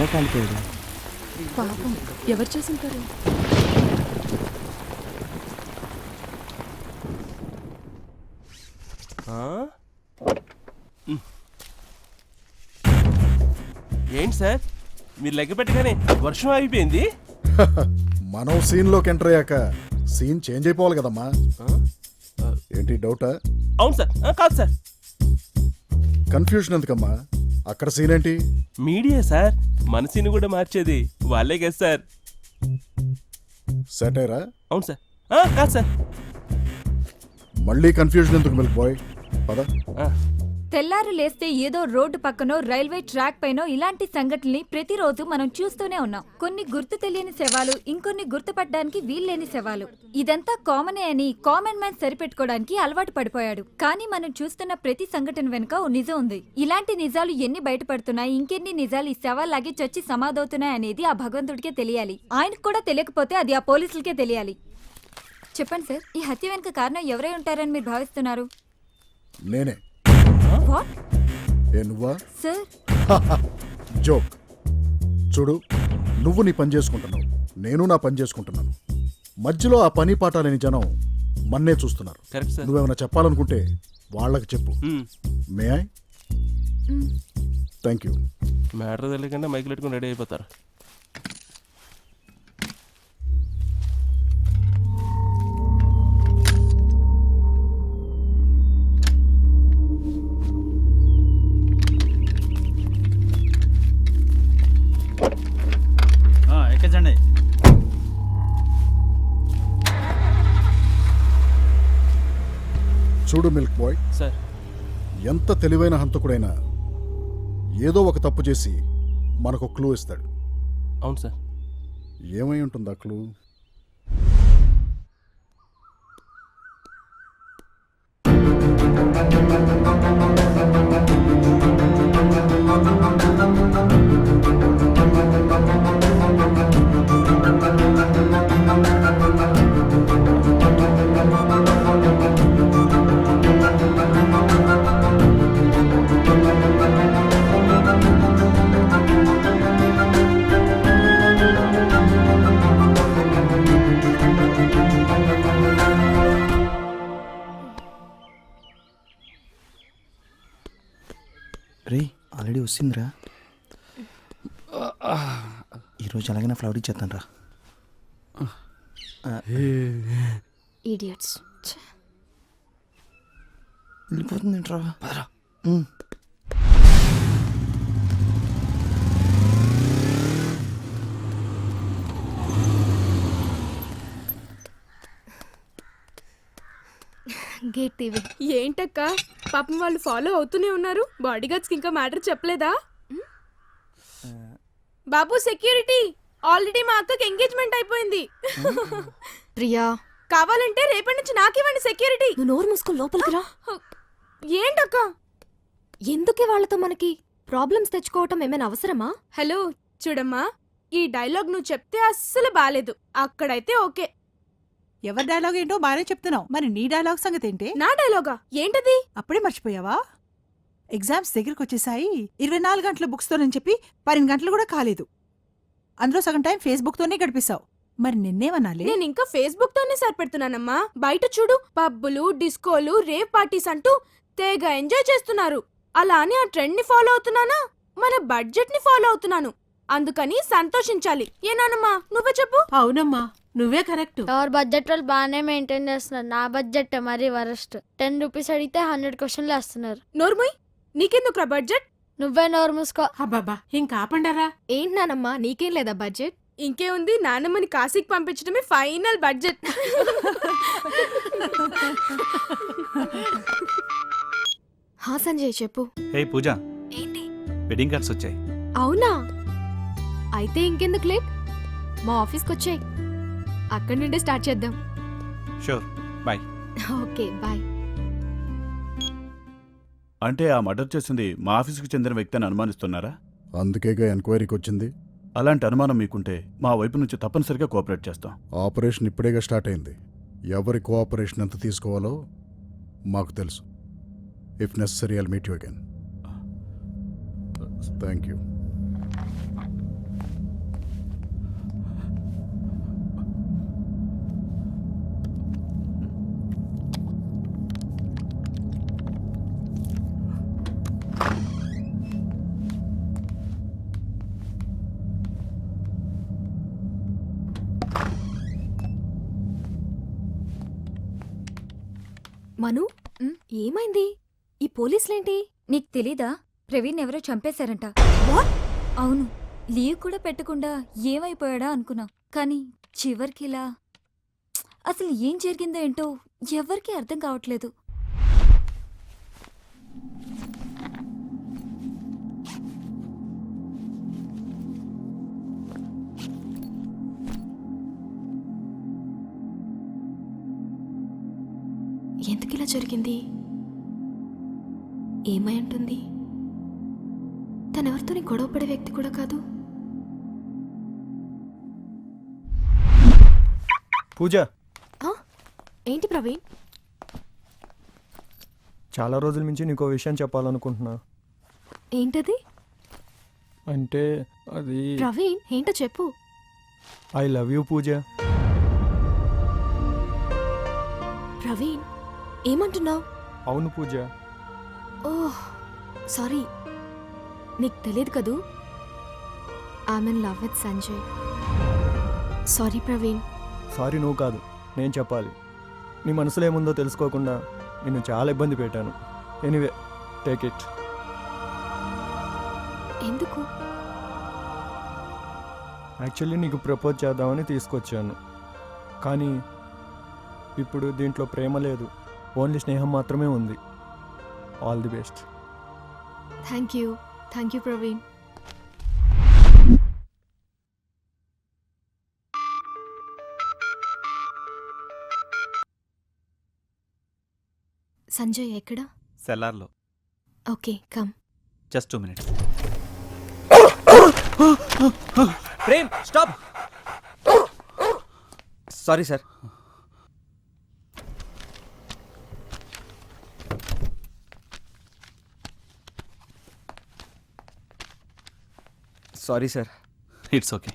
బాగా కాలిపోయాడు. పాపం ఎవరు చేసుంటారు. ఏంటి సార్? మీరు లెక్క పెట్టగానే వర్షం అయిపోయింది మనం సీన్లోకి ఎంటర్ అయ్యాక సీన్ చేంజ్ అయిపోవాలి కదమ్మా. ఏంటి డౌటా? అవును సార్. కాదు సార్. కన్ఫ్యూజన్ ఎందుకమ్మా? అక్కడ సీన్ ఏంటి? Media sir. మనసుని కూడా మార్చేది. వాళ్ళే కదా సార్. సెటైరా అవును సార్. ఆ, కాదు సార్. మళ్ళీ కన్ఫ్యూజన్ ఎందుకు మిల్క్ బాయ్ పద. ఆ, తెల్లారు లేస్తే ఏదో రోడ్డు పక్కనో రైల్వే ట్రాక్ పైనో ఇలాంటి సంఘటనల్ని ప్రతిరోజు మనం చూస్తూనే ఉన్నాం. కొన్ని గుర్తు తెలియని శవాలు ఇంకొన్ని గుర్తుపట్టడానికి వీల్లేని శవాలు. ఇదంతా కామనే అని కామన్ మ్యాన్ సరిపెట్టుకోవడానికి అలవాటు పడిపోయాడు. కానీ మనం చూస్తున్న ప్రతి సంఘటన వెనుక ఓ నిజం ఉంది. ఇలాంటి నిజాలు ఎన్ని బయటపడుతున్నాయి ఇంకెన్ని నిజాలు ఈ శవాల్లాగే చచ్చి సమాధవుతున్నాయి అనేది ఆ భగవంతుడికే తెలియాలి. ఆయనకు కూడా తెలియకపోతే అది ఆ పోలీసులకే తెలియాలి. చెప్పండి సార్ ఈ హత్య వెనుక కారణం ఎవరై ఉంటారని మీరు భావిస్తున్నారు? నేనే. వాట్ ఏ నువ్వా సార్ జోక్ చూడు నువ్వు నీ పని చేసుకుంటున్నావు. నేను నా పని చేసుకుంటున్నాను. మధ్యలో ఆ పని పాట లేని జనం మన్నే చూస్తున్నారు. కరెక్ట్ సార్ నువ్వేమైనా చెప్పాలనుకుంటే వాళ్ళకి చెప్పు. May I thank you matter తెలియకుండా మైకులు పెట్టుకుని రెడీ అయిపోతారు. చూడు మిల్క్ బాయ్. సార్. ఎంత తెలివైన హంతకుడైనా ఏదో ఒక తప్పు చేసి మనకు క్లూ ఇస్తాడు. అవును సార్. ఏమై ఉంటుంది ఆ క్లూ? రే ఆల్రెడీ వస్తుందిరా. ఈరోజు అలాగే ఫ్లవర్ ఇచ్చేస్తాను రా. వెళ్ళిపోతుంది ఏంట్రా? గేట్ ఏంటక్క? పాపం వాళ్ళు ఫాలో అవుతూనే ఉన్నారు. బాడీ గార్డ్స్ ఇంకా మ్యాటర్ చెప్పలేదా? బాబు సెక్యూరిటీ! ఆల్రెడీ మా అక్కకి ఎంగేజ్మెంట్ అయిపోయింది. ప్రియా. కావాలంటే రేపటి నుంచి నాకివ్వండి సెక్యూరిటీ. నువ్వు నోరు మూసుకొని లోపలికి రా. ఏంటక్క? ఎందుకే వాళ్ళతో మనకి ప్రాబ్లమ్స్ తెచ్చుకోవటం ఏమైనా అవసరమా? హలో చూడమ్మా. ఈ డైలాగ్ నువ్వు చెప్తే అస్సలు బాలేదు. అక్కడైతే ఓకే. ఎవరి డైలాగ్ ఏంటో బాగానే చెప్తున్నావు. మరి నీ డైలాగ్ సంగతి ఏంటి? నా డైలాగా ఏంటది? అప్పుడే మర్చిపోయావా? ఎగ్జామ్స్ దగ్గరకు వచ్చేసాయి. ఇరవై నాలుగు గంటల బుక్స్తోనని చెప్పి పన్నెండు గంటలు కూడా కాలేదు. అందులో సగం టైం ఫేస్బుక్తోనే గడిపేశావు. మరి నిన్నేమనాలి? నేను ఇంకా ఫేస్బుక్ తోనే సరిపెడుతున్నానమ్మా. బయట చూడు పబ్బులు డిస్కోలు రేవ్ పార్టీస్ అంటూ తెగ ఎంజాయ్ చేస్తున్నారు. అలా అని ఆ ట్రెండ్ని ఫాలో అవుతున్నానా? మన బడ్జెట్ని ఫాలో అవుతున్నాను. అందుకని సంతోషించాలి. ఏనానమ్మా? నువ్వే చెప్పు. అవునమ్మా. నువ్వే కరెక్ట్. ఎవరి బడ్జెట్ వాళ్ళు బాగానే మెయింటైన్ చేస్తున్నారు. నా బడ్జెట్ మరీ వరస్ట్. టెన్ రూపీస్ అడిగితే హండ్రెడ్ క్వశ్చన్లు వేస్తున్నారు. నోర్ముయ్ నీకెందుకురా బడ్జెట్ నువ్వే నోరు మూసుకో. అబ్బాబా ఇంకా ఆపండారా? ఏంటి నానమ్మా నీకేం లేదా బడ్జెట్ ఇంకేముంది? నాన్నమ్మని కాశీకి పంపించడమే ఫైనల్ బడ్జెట్ హా సంజయ్ చెప్పు. హే పూజ. ఏంటి? వెడ్డింగ్ కార్డ్స్ వచ్చాయి. అవునా? అయితే ఇంకెందుకు లేట్ మా ఆఫీస్కి వచ్చాయి. అక్కడి నుండే స్టార్ట్ చేద్దాం. షూర్ బాయ్ ఓకే బాయ్ అంటే ఆ మర్డర్ చేసింది మా ఆఫీస్కి చెందిన వ్యక్తి అని అనుమానిస్తున్నారా? అందుకేగా ఎంక్వైరీకి వచ్చింది. అలాంటి అనుమానం మీకుంటే మా వైపు నుంచి తప్పనిసరిగా కోఆపరేట్ చేస్తాం. ఆపరేషన్ ఇప్పుడేగా స్టార్ట్ అయింది. ఎవరి కోఆపరేషన్ ఎంత తీసుకోవాలో మాకు తెలుసు. If necessary I'll meet you again thank you Manu? ఏమైంది? ఈ పోలీసులేంటి? నీకు తెలీదా? ప్రవీణ్ ఎవరో చంపేశారంట. అవును. లీవ్ కూడా పెట్టకుండా ఏమైపోయాడా అనుకున్నా. కానీ చివరికి ఇలా అసలు ఏం జరిగిందో ఏంటో ఎవరికీ అర్థం కావట్లేదు. జరిగింది? ఏమై ఉంటుంది? తనెవరితోని గొడవ పడే వ్యక్తి కూడా కాదు. పూజ? ఏంటి ప్రవీణ్? చాలా రోజుల నుంచి నీకు విషయం చెప్పాలనుకుంటున్నా. ఏంటది? అంటే అది ప్రవీణ్ ఏంటో చెప్పు. I love you Pooja. Praveen ఏమంటున్నావు? అవును పూజ. Oh sorry. నీకు తెలియదు కదూ? I'm in love with Sanjay sorry Praveen sorry నువ్వు కాదు. నేను చెప్పాలి. నీ మనసులో ఏముందో తెలుసుకోకుండా నిన్ను చాలా ఇబ్బంది పెట్టాను. ఎనీవే టేక్ ఇట్ ఎందుకు? యాక్చువల్లీ నీకు ప్రపోజ్ చేద్దామని తీసుకొచ్చాను. కానీ ఇప్పుడు దీంట్లో ప్రేమ లేదు. ఓన్లీ స్నేహం మాత్రమే ఉంది. All the best thank you thank you Praveen Sanjay ఎక్కడ? సెల్లార్లో. Okay come. Just two minutes Prem stop. Sorry sir sorry sir. It's okay